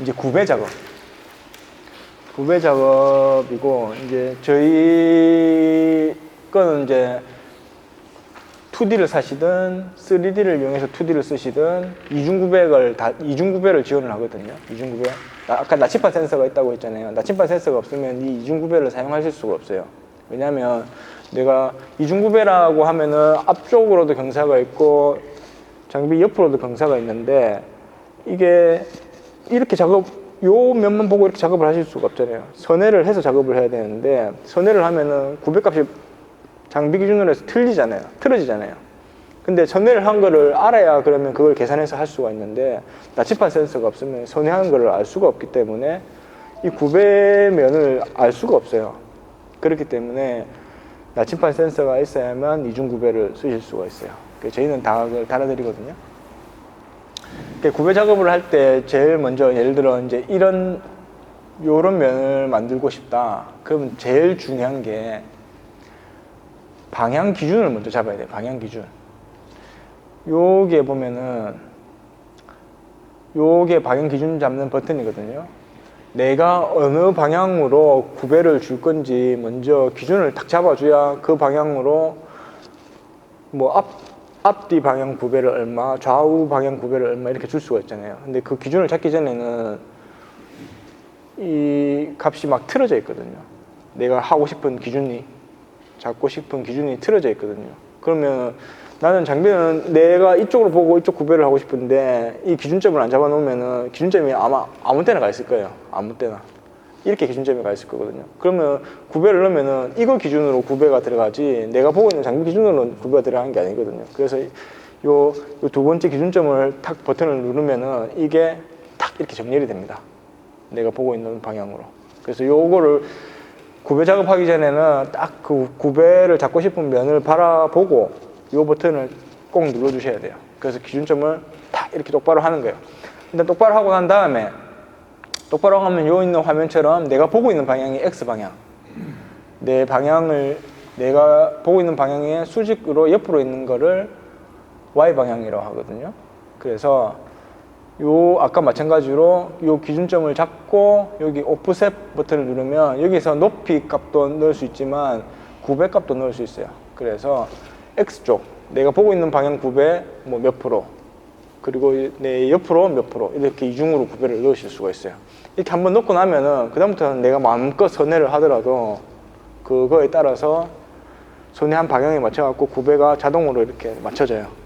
이제 구배 작업. 구배 작업이고 이제 저희 거는 이제 2D를 사시든 3D를 이용해서 2D를 쓰시든 이중구백을 다 이중구배를 지원을 하거든요. 이중구배. 아, 아까 나침반 센서가 있다고 했잖아요. 나침반 센서가 없으면 이 이중구배를 사용하실 수가 없어요. 왜냐하면 내가 이중구배라고 하면은 앞쪽으로도 경사가 있고 장비 옆으로도 경사가 있는데 이게 이렇게 작업 요 면만 보고 이렇게 작업을 하실 수가 없잖아요. 선회를 해서 작업을 해야 되는데 선회를 하면은 구배값이 장비 기준으로 해서 틀리잖아요. 틀어지잖아요. 근데 선회를 한 거를 알아야 그러면 그걸 계산해서 할 수가 있는데 나침반 센서가 없으면 선회한 거를 알 수가 없기 때문에 이 구배면을 알 수가 없어요. 그렇기 때문에 나침반 센서가 있어야만 이중 구배를 쓰실 수가 있어요. 저희는 다 그걸 달아드리거든요. 구배 작업을 할 때 제일 먼저 예를 들어 이제 이런 요런 면을 만들고 싶다. 그러면 제일 중요한 게 방향 기준을 먼저 잡아야 돼요. 방향 기준. 요게 보면은 요게 방향 기준 잡는 버튼이거든요. 내가 어느 방향으로 구배를 줄 건지 먼저 기준을 딱 잡아줘야 그 방향으로 뭐 앞, 앞뒤 방향 구배를 얼마, 좌우 방향 구배를 얼마 이렇게 줄 수가 있잖아요. 근데 그 기준을 잡기 전에는 이 값이 막 틀어져 있거든요. 내가 하고 싶은 기준이 잡고 싶은 기준이 틀어져 있거든요. 그러면 나는 장비는 내가 이쪽으로 보고 이쪽 구배를 하고 싶은데 이 기준점을 안 잡아 놓으면은 기준점이 아마 아무 때나 가 있을 거예요. 아무 때나. 이렇게 기준점이 가 있을 거거든요. 그러면 구배를 넣으면은 이거 기준으로 구배가 들어가지 내가 보고 있는 장비 기준으로 구배가 들어가는 게 아니거든요. 그래서 요 두 번째 기준점을 탁 버튼을 누르면은 이게 탁 이렇게 정렬이 됩니다. 내가 보고 있는 방향으로. 그래서 요거를 구배 작업하기 전에는 딱 그 구배를 잡고 싶은 면을 바라보고 요 버튼을 꼭 눌러 주셔야 돼요. 그래서 기준점을 탁 이렇게 똑바로 하는 거예요. 일단 똑바로 하고 난 다음에 똑바로 하면 요 있는 화면처럼 내가 보고 있는 방향이 X 방향. 내 방향을 내가 보고 있는 방향의 수직으로 옆으로 있는 거를 Y 방향이라고 하거든요. 그래서 요 아까 마찬가지로 요 기준점을 잡고 여기 오프셋 버튼을 누르면 여기서 높이 값도 넣을 수 있지만 구배 값도 넣을 수 있어요. 그래서 X쪽 내가 보고 있는 방향 구배 뭐 몇 프로 그리고 내 옆으로 몇 프로 이렇게 이중으로 구배를 넣으실 수가 있어요. 이렇게 한번 넣고 나면은 그다음부터는 내가 마음껏 선회를 하더라도 그거에 따라서 선회 한 방향에 맞춰 갖고 구배가 자동으로 이렇게 맞춰져요.